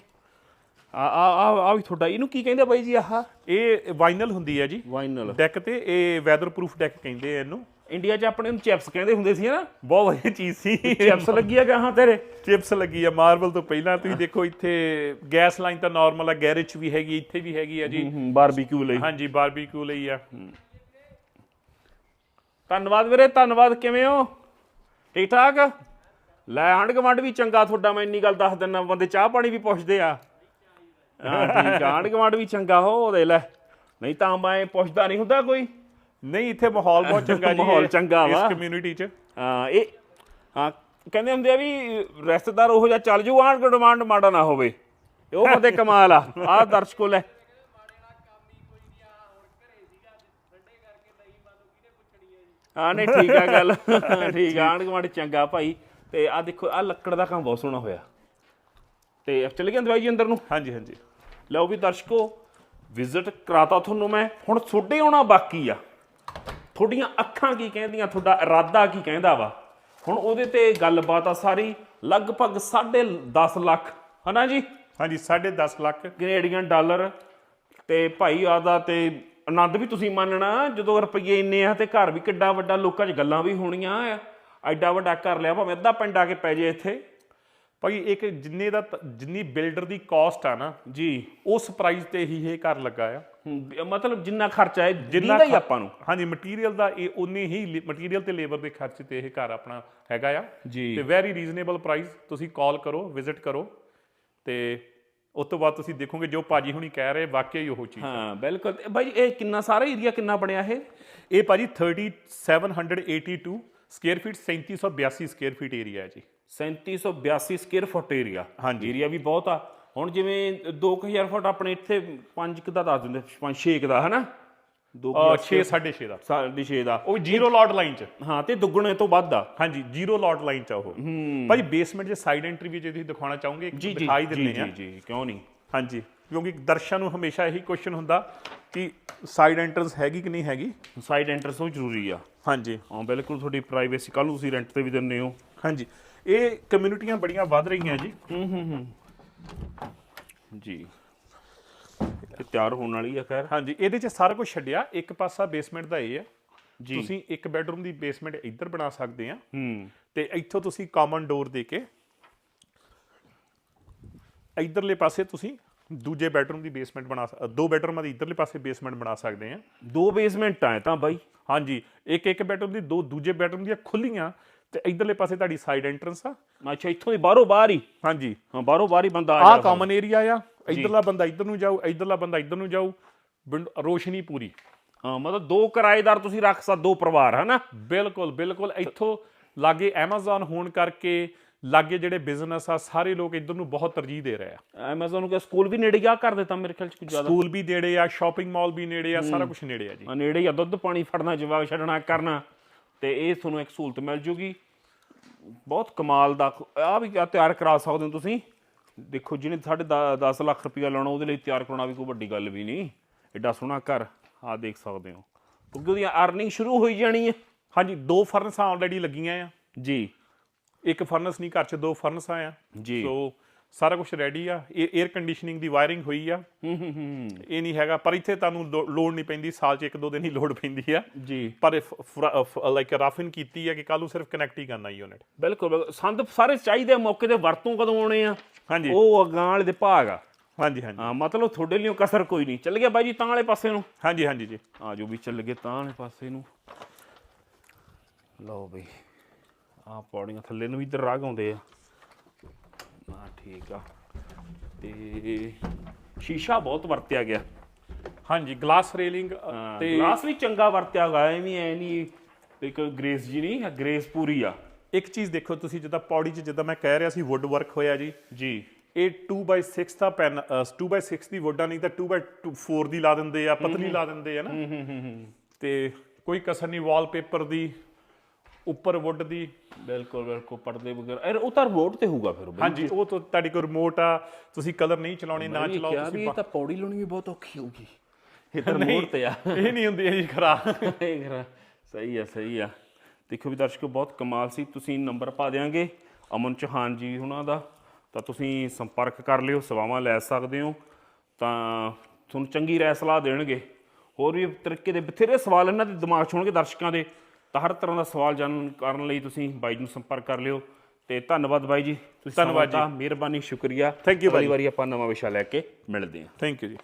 ਆ ਆ ਆ ਵੀ ਤੁਹਾਡਾ ਇਹਨੂੰ ਕੀ ਕਹਿੰਦੇ ਬਾਈ ਜੀ ਆਹ? ਇਹ ਵਾਈਨਲ ਹੁੰਦੀ ਹੈ ਜੀ। ਵਾਈਨਲ ਡੈਕ ਤੇ ਇਹ ਵੈਦਰ ਪ੍ਰੂਫ ਡੈਕ ਕਹਿੰਦੇ ਆ ਇਹਨੂੰ। ਇੰਡੀਆ 'ਚ ਆਪਣੇ ਨੂੰ ਚਿਪਸ ਕਹਿੰਦੇ ਹੁੰਦੇ ਸੀ ਨਾ ਬਹੁਤ ਵਧੀਆ ਚੀਜ਼ ਸੀ। ਚਿਪਸ ਲੱਗੀ ਆ ਗਾਹਾਂ ਤੇਰੇ? ਚਿਪਸ ਲੱਗੀ ਆ ਮਾਰਬਲ ਤੋਂ ਪਹਿਲਾਂ। ਤੁਸੀਂ ਦੇਖੋ ਇੱਥੇ ਗੈਸ ਲਾਈਨ ਤਾਂ ਨਾਰਮਲ ਆ ਗੈਰੇਜ ਵੀ ਹੈਗੀ ਇੱਥੇ ਵੀ ਹੈਗੀ ਆ ਜੀ। ਬਾਰਬੀਕਿਊ ਲਈ। ਹਾਂਜੀ ਬਾਰਬੀਕਿਊ ਲਈ ਆ। ਧੰਨਵਾਦ ਵੀਰੇ ਧੰਨਵਾਦ। ਕਿਵੇਂ ਹੋ? ਠੀਕ ਠਾਕ ਲੈ ਆਂਢ ਗੁਆਂਢ ਵੀ ਚੰਗਾ ਤੁਹਾਡਾ ਮੈਂ ਇੰਨੀ ਗੱਲ ਦੱਸ ਦਿੰਦਾ ਬੰਦੇ ਚਾਹ ਪਾਣੀ ਵੀ ਪੁੱਛਦੇ ਆ। ਹਾਂ ਠੀਕ ਆਂਢ ਗੁਆਂਢ ਵੀ ਚੰਗਾ ਹੋ ਉਹਦੇ ਲੈ। ਨਹੀਂ ਤਾਂ ਮੈਂ ਪੁੱਛਦਾ ਨਹੀਂ ਹੁੰਦਾ ਕੋਈ। ਨਹੀਂ ਇੱਥੇ ਮਾਹੌਲ ਬਹੁਤ ਚੰਗਾ ਜੀ ਮਾਹੌਲ ਚੰਗਾ ਵਾ। ਇਸ ਕਮਿਊਨਿਟੀ 'ਚ। ਹਾਂ ਇਹ ਹਾਂ ਕਹਿੰਦੇ ਹੁੰਦੇ ਆ ਵੀ ਰਿਸ਼ਤੇਦਾਰ ਉਹ ਜਿਹਾ ਚੱਲ ਜੂ ਆਂਢ ਗੁਆਂਢ ਮਾੜਾ ਨਾ ਹੋਵੇ। ਉਹ ਬੰਦੇ ਕਮਾਲ ਆ ਆ ਦਰਸ਼ਕੋ ਲੈ। ਹਾਂ ਨਹੀਂ ਠੀਕ ਆ ਗੱਲ। ਠੀਕ ਆ ਆਂਢ ਗੁਆਂਢ ਚੰਗਾ ਭਾਈ। ਤੇ ਆ ਦੇਖੋ ਆ ਲੱਕੜ ਦਾ ਕੰਮ ਬਹੁਤ ਸੋਹਣਾ ਹੋਇਆ। ਤੇ ਚੱਲ ਗਿਆ ਦਵਾਈ ਜੀ ਅੰਦਰ ਨੂੰ? ਹਾਂਜੀ ਹਾਂਜੀ। ਲਓ ਵੀ ਦਰਸ਼ਕੋ ਵਿਜ਼ਿਟ ਕਰਾਤਾ ਤੁਹਾਨੂੰ ਮੈਂ। ਹੁਣ ਤੁਹਾਡੇ ਆਉਣਾ ਬਾਕੀ ਆ। ਤੁਹਾਡੀਆਂ ਅੱਖਾਂ ਕੀ ਕਹਿੰਦੀਆਂ ਤੁਹਾਡਾ ਇਰਾਦਾ ਕੀ ਕਹਿੰਦਾ ਵਾ? ਹੁਣ ਉਹਦੇ ਤੇ ਗੱਲਬਾਤ ਆ ਸਾਰੀ। ਲਗਭਗ 10.5 ਲੱਖ ਹਨਾ ਜੀ? ਹਾਂਜੀ 10.5 ਲੱਖ। ਕੈਨੇਡੀਅਨ ਡਾਲਰ ਤੇ ਭਾਈ ਆਦਾ ਤੇ ਆਨੰਦ ਵੀ ਤੁਸੀਂ ਮੰਨਣਾ ਜਦੋਂ ਰੁਪਈਏ ਇੰਨੇ ਆ ਤੇ ਘਰ ਵੀ ਕਿੱਡਾ ਵੱਡਾ ਲੋਕਾਂ 'ਚ ਗੱਲਾਂ ਵੀ ਹੋਣੀਆਂ ਐਡਾ ਵੱਡਾ ਘਰ ਲਿਆ ਭਾਵੇਂ ਅੱਧਾ ਪਿੰਡ ਆ ਕੇ ਪੈ ਜੇ ਇੱਥੇ। ਭਾਈ ਇੱਕ ਜਿੰਨੇ ਦਾ ਜਿੰਨੀ ਬਿਲਡਰ ਦੀ ਕਾਸਟ ਆ ਨਾ ਜੀ। ਉਸ ਪ੍ਰਾਈਸ ਤੇ ਹੀ ਇਹ ਘਰ ਲੱਗਾ ਆ। ਮਤਲਬ ਜਿੰਨਾ ਖਰਚਾ ਹੈ ਜਿੰਨਾ ਹੀ ਆਪਾਂ ਨੂੰ। ਹਾਂਜੀ ਮਟੀਰੀਅਲ ਦਾ ਇਹ ਉਨੇ ਹੀ ਮਟੀਰੀਅਲ ਤੇ ਲੇਬਰ ਦੇ ਖਰਚ ਤੇ ਇਹ ਘਰ ਆਪਣਾ ਹੈਗਾ ਆ। ਜੀ। ਤੇ ਵੈਰੀ ਰੀਜ਼ਨੇਬਲ ਪ੍ਰਾਈਸ ਤੁਸੀਂ ਕਾਲ ਕਰੋ ਵਿਜ਼ਿਟ ਕਰੋ। ਤੇ ਉਸ ਤੋਂ ਬਾਅਦ ਤੁਸੀਂ ਦੇਖੋਗੇ ਜੋ ਭਾਜੀ ਹੁਣੀ ਕਹਿ ਰਹੇ ਵਾਕਿਆ ਹੀ ਉਹ ਚੀਜ਼ ਹਾਂ ਬਿਲਕੁਲ। ਬਾਈ ਇਹ ਕਿੰਨਾ ਸਾਰਾ ਏਰੀਆ ਕਿੰਨਾ ਬਣਿਆ ਇਹ? ਇਹ ਭਾਜੀ 3782 square feet 3782 square feet area ਹੈ ਜੀ। 3782 ਸਕੁਅਰ ਫੁੱਟ ਏਰੀਆ ਹਾਂਜੀ। ਏਰੀਆ ਵੀ ਬਹੁਤ ਆ। ਹੁਣ ਜਿਵੇਂ 2000 ਫੁੱਟ ਆਪਣੇ ਇੱਥੇ 5 ਕੁ ਦਾ ਦੱਸ ਦਿੰਦੇ 5 6 ਦਾ ਹਨਾ? ਦੋ 6 6.5 ਦਾ। ਸਾਢੇ ਛੇ ਦਾ। ਉਹ ਜ਼ੀਰੋ ਲੋਡ ਲਾਈਨ 'ਚ। ਹਾਂ ਤੇ ਦੁੱਗਣੇ ਤੋਂ ਵੱਧ ਆ। ਹਾਂਜੀ ਜ਼ੀਰੋ ਲੋਡ ਲਾਈਨ 'ਚ ਉਹ। ਭਾਜੀ ਬੇਸਮੈਂਟ 'ਚ ਸਾਈਡ ਐਂਟਰੀ ਵੀ ਜੇ ਤੁਸੀਂ ਦਿਖਾਉਣਾ ਚਾਹੋਗੇ ਦਿਖਾਈ ਦਿੰਦੇ ਆ ਜੀ ਜੀ ਕਿਉਂ ਨਹੀਂ? ਹਾਂਜੀ ਕਿਉਂਕਿ ਦਰਸ਼ਕਾਂ ਨੂੰ ਹਮੇਸ਼ਾ ਇਹੀ ਕੁਐਸਚਨ ਹੁੰਦਾ ਕਿ ਸਾਈਡ ਐਂਟਰੈਂਸ ਹੈਗੀ ਕਿ ਨਹੀਂ ਹੈਗੀ? ਸਾਈਡ ਐਂਟਰਸ ਉਹ ਜ਼ਰੂਰੀ ਆ। ਹਾਂਜੀ। ਹਾਂ ਬਿਲਕੁਲ ਤੁਹਾਡੀ ਪ੍ਰਾਈਵੇਸੀ ਕੱਲ ਨੂੰ ਤੁਸੀਂ ਰੈਂਟ ਤੇ ਵੀ ਦਿੰਦੇ ਹੋ। ਹਾਂਜੀ। ਇਹ ਕਮਿਊਨਿਟੀਆਂ ਬੜੀਆਂ ਵੱਧ ਰਹੀਆਂ ਜੀ। ਜੀ। ਇਹ ਤਿਆਰ ਹੋਣ ਵਾਲੀ ਆ ਖੈਰ। ਹਾਂਜੀ ਇਹਦੇ 'ਚ ਸਾਰਾ ਕੁਝ ਛੱਡਿਆ। ਇੱਕ ਪਾਸਾ ਬੇਸਮੈਂਟ ਦਾ ਇਹ ਆ। ਜੀ। ਤੁਸੀਂ ਇੱਕ ਬੈਡਰੂਮ ਦੀ ਬੇਸਮੈਂਟ ਇੱਧਰ ਬਣਾ ਸਕਦੇ ਆ। ਹੂੰ। ਤੇ ਇੱਥੋਂ ਤੁਸੀਂ ਕਾਮਨ ਡੋਰ ਦੇ ਕੇ ਇਧਰਲੇ ਪਾਸੇ ਤੁਸੀਂ ਦੂਜੇ ਬੈਡਰੂਮ ਦੀ ਬੇਸਮੈਂਟ ਬਣਾ ਦੋ ਬੈਡਰੂਮਾਂ ਦੀ ਇਧਰਲੇ ਪਾਸੇ ਬੇਸਮੈਂਟ ਬਣਾ ਸਕਦੇ ਆ ਦੋ ਬੇਸਮੈਂਟ ਆ ਇਹ ਤਾਂ ਬਾਈ। ਹਾਂਜੀ ਇੱਕ ਇੱਕ ਬੈਡਰੂਮ ਦੀ ਦੋ ਦੂਜੇ ਬੈਡਰੂਮ ਦੀਆਂ ਖੁੱਲੀਆਂ ਤੇ ਇਧਰਲੇ ਪਾਸੇ ਤੁਹਾਡੀ ਸਾਈਡ ਐਂਟਰੈਂਸ ਆ। ਅੱਛਾ ਇੱਥੋਂ ਦੀ ਬਾਹਰੋਂ ਬਾਹਰ ਹੀ? ਹਾਂਜੀ। ਹਾਂ ਬਾਹਰੋਂ ਬਾਹਰ ਹੀ ਬੰਦਾ ਆ ਜਾ ਕਾਮਨ ਏਰੀਆ ਆ। ਇਧਰਲਾ ਬੰਦਾ ਇਧਰ ਨੂੰ ਜਾਊ ਇਧਰਲਾ ਬੰਦਾ ਇਧਰ ਨੂੰ ਜਾਊ। ਰੋਸ਼ਨੀ ਪੂਰੀ। ਹਾਂ ਮਤਲਬ ਦੋ ਕਿਰਾਏਦਾਰ ਤੁਸੀਂ ਰੱਖ ਸਕਦੇ ਦੋ ਪਰਿਵਾਰ ਹਨਾ? ਬਿਲਕੁਲ ਬਿਲਕੁਲ। ਇੱਥੋਂ ਲਾਗੇ Amazon ਹੋਣ ਕਰਕੇ ਲਾਗੇ ਜਿਹੜੇ ਬਿਜ਼ਨਸ ਆ ਸਾਰੇ ਲੋਕ ਇਧਰ ਨੂੰ ਬਹੁਤ ਤਰਜੀਹ ਦੇ ਰਹੇ ਆ। ਐਮਾਜ਼ਨ ਨੂੰ ਕਿ ਸਕੂਲ ਵੀ ਨੇੜੇ ਆ ਕਰ ਦਿੱਤਾ ਮੇਰੇ ਖਿਆਲ ਚ ਕੁਝ ਜ਼ਿਆਦਾ? ਸਕੂਲ ਵੀ ਨੇੜੇ ਆ ਸ਼ਾਪਿੰਗ ਮਾਲ ਵੀ ਨੇੜੇ ਆ ਸਾਰਾ ਕੁਝ ਨੇੜੇ ਆ ਜੀ। ਨੇੜੇ ਆ ਦੁੱਧ ਪਾਣੀ ਫੜਨਾ ਜਵਾਬ ਛੱਡਣਾ ਕਰਨਾ। ਤੇ ਇਹ ਤੁਹਾਨੂੰ ਇੱਕ ਸਹੂਲਤ ਮਿਲ ਜੂਗੀ। ਬਹੁਤ ਕਮਾਲ ਦਾ ਆ ਵੀ ਤਿਆਰ ਕਰਾ ਸਕਦੇ ਹੋ ਤੁਸੀਂ। ਦੇਖੋ ਜਿਹਨੇ ਸਾਢੇ 10 ਲੱਖ ਰੁਪਇਆ ਲਾਉਣਾ ਉਹਦੇ ਲਈ ਤਿਆਰ ਕਰਾਉਣਾ ਵੀ ਕੋਈ ਵੱਡੀ ਗੱਲ ਵੀ ਨਹੀਂ। ਐਡਾ ਸੋਹਣਾ ਘਰ ਆ ਦੇਖ ਸਕਦੇ ਹੋ। ਕਿਉਂਕਿ ਉਹਦੀ ਅਰਨਿੰਗ ਸ਼ੁਰੂ ਹੋਈ ਜਾਣੀ ਹੈ। ਹਾਂਜੀ ਦੋ ਫਰਨਸਾਂ ਆਲਰੇਡੀ ਲੱਗੀਆਂ ਆ। ਜੀ। ਇੱਕ ਫਰਨਸ ਨਹੀਂ ਘਰ 'ਚ ਦੋ ਫਰਨਸਾਂ ਆ। ਜੀ। ਸੋ ਸਾਰਾ ਕੁਝ ਰੈਡੀ ਆ। 에ਅਰ ਕੰਡੀਸ਼ਨਿੰਗ ਦੀ ਵਾਇਰਿੰਗ ਹੋਈ ਆ। ਹੂੰ ਹੂੰ ਹੂੰ। ਇਹ ਨਹੀਂ ਹੈਗਾ ਪਰ ਇੱਥੇ ਤੁਹਾਨੂੰ ਲੋ- ਲੋੜ ਨਹੀਂ ਪੈਂਦੀ ਸਾਲ 'ਚ ਇੱਕ ਦੋ ਦਿਨ ਹੀ ਲੋੜ ਪੈਂਦੀ ਆ। ਜੀ। ਪਰ ਲਾਈਕ ਰਾਫਿਨ ਕੀਤੀ ਆ ਕਿ ਕੱਲ ਨੂੰ ਸਿਰਫ ਕਨੈਕਟ ਹੀ ਕਰਨਾ ਯੂਨਿਟ ਬਿਲਕੁਲ। ਸੰਦ ਸਾਰੇ ਚਾਹੀਦੇ ਮੌਕੇ ਤੇ ਵਰਤੋਂ ਕਦੋਂ ਆਉਣੇ ਆ? ਹਾਂਜੀ। ਉਹ ਅਗਾਂ ਵਾਲੇ ਦੇ ਭਾਗ ਆ। ਹਾਂਜੀ ਹਾਂਜੀ। ਹਾਂ ਮਤਲਬ ਤੁਹਾਡੇ ਲਈ ਕਸਰ ਕੋਈ ਨਹੀਂ। ਚੱਲ ਗਿਆ ਬਾਈ ਜੀ ਤਾਂ ਵਾਲੇ ਪਾਸੇ ਨੂੰ। ਹਾਂਜੀ ਹਾਂਜੀ ਜੀ। ਆ ਜੋ ਵੀ ਚੱਲ ਗਏ ਤਾਂ ਵਾਲੇ ਪਾਸੇ ਨੂੰ। ਲਓ ਬਈ। ਆ ਪੌੜੀਆਂ ਥੱਲੇ ਨੂੰ ਵੀ ਇੱਧਰ ਰਾਗ ਆਉਂਦੇ ਆ। ਹਾਂ ਠੀਕ ਆ। ਤੇ ਸ਼ੀਸ਼ਾ ਬਹੁਤ ਵਰਤਿਆ ਗਿਆ। ਹਾਂਜੀ ਗਲਾਸ ਰੇਲਿੰਗ ਤੇ ਗਲਾਸ ਵੀ ਚੰਗਾ ਵਰਤਿਆ ਗਿਆ ਐਵੇਂ ਐ ਨਹੀਂ ਇੱਕ ਗ੍ਰੇਸ ਜੀ ਨਹੀਂ ਗ੍ਰੇਸ ਪੂਰੀ ਆ। ਇੱਕ ਚੀਜ਼ ਦੇਖੋ ਤੁਸੀਂ ਜਿੱਦਾਂ ਪੌੜੀ 'ਚ ਜਿੱਦਾਂ ਮੈਂ ਕਹਿ ਰਿਹਾ ਸੀ ਵੁੱਡ ਵਰਕ ਹੋਇਆ ਜੀ। ਜੀ। ਇਹ 2x6 ਦਾ ਪੈਨ 2x6 ਦੀ ਵੁੱਡ ਆ ਨਹੀਂ ਤਾਂ 2x4 ਦੀ ਲਾ ਦਿੰਦੇ ਆ ਪਤਲੀ ਲਾ ਦਿੰਦੇ ਆ ਨਾ। ਤੇ ਕੋਈ ਕਸਰ ਨਹੀਂ ਵਾਲਪੇਪਰ ਦੀ ਉੱਪਰ ਵੁੱਡ ਦੀ। ਬਿਲਕੁਲ ਬਿਲਕੁਲ ਪਰਦੇ ਵਗੈਰਾ। ਇਹ ਉਹ ਤਾਂ ਰਿਮੋਟ ਤੇ ਹੋਊਗਾ ਫਿਰ ਹਾਂਜੀ ਉਹ ਤਾਂ ਤੁਹਾਡੇ ਕੋਲ ਰਿਮੋਟ ਆ ਤੁਸੀਂ ਕਲਰ ਨਹੀਂ ਚਲਾਉਣੇ ਨਾ ਇਹ ਚਲਾਓ ਤੁਸੀਂ ਇਹ ਤਾਂ ਪੌੜੀ ਲਾਉਣੀ ਵੀ ਬਹੁਤ ਔਖੀ ਹੋਊਗੀ। ਇਹ ਤਾਂ ਰਿਮੋਟ ਤੇ ਆ। ਇਹ ਨਹੀਂ ਹੁੰਦੀ ਹੈ ਜੀ ਖਰਾ। ਇਹ ਖਰਾ ਸਹੀ ਆ ਸਹੀ ਆ। ਦੇਖੋ ਵੀ ਦਰਸ਼ਕੋ ਬਹੁਤ ਕਮਾਲ ਸੀ ਤੁਸੀਂ ਨੰਬਰ ਪਾ ਦਿਆਂਗੇ ਅਮਨ ਚੌਹਾਨ ਜੀ ਉਹਨਾਂ ਦਾ। ਤਾਂ ਤੁਸੀਂ ਸੰਪਰਕ ਕਰ ਲਿਓ ਸੇਵਾਵਾਂ ਲੈ ਸਕਦੇ ਹੋ। ਤਾਂ ਤੁਹਾਨੂੰ ਚੰਗੀ ਰਾਏ ਸਲਾਹ ਦੇਣਗੇ। ਹੋਰ ਵੀ ਤਰੀਕੇ ਦੇ ਬਥੇਰੇ ਸਵਾਲ ਇਹਨਾਂ ਦੇ ਦਿਮਾਗ 'ਚ ਹੋਣਗੇ ਦਰਸ਼ਕਾਂ ਦੇ। ਤਾਂ ਹਰ ਤਰ੍ਹਾਂ ਦਾ ਸਵਾਲ ਜਾਣਨ ਕਰਨ ਲਈ ਤੁਸੀਂ ਬਾਈ ਨੂੰ ਸੰਪਰਕ ਕਰ ਲਿਓ ਤੇ ਧੰਨਵਾਦ ਬਾਈ ਜੀ ਤੁਸੀਂ ਧੰਨਵਾਦ ਦਿੱਤਾ। ਮਿਹਰਬਾਨੀ ਸ਼ੁਕਰੀਆ Thank you ਬਾਈ। ਵਾਰੀ ਆਪਾਂ ਨਵਾਂ ਵਿਸ਼ਾ ਲੈ ਕੇ ਮਿਲਦੇ ਹਾਂ ਥੈਂਕ ਯੂ ਜੀ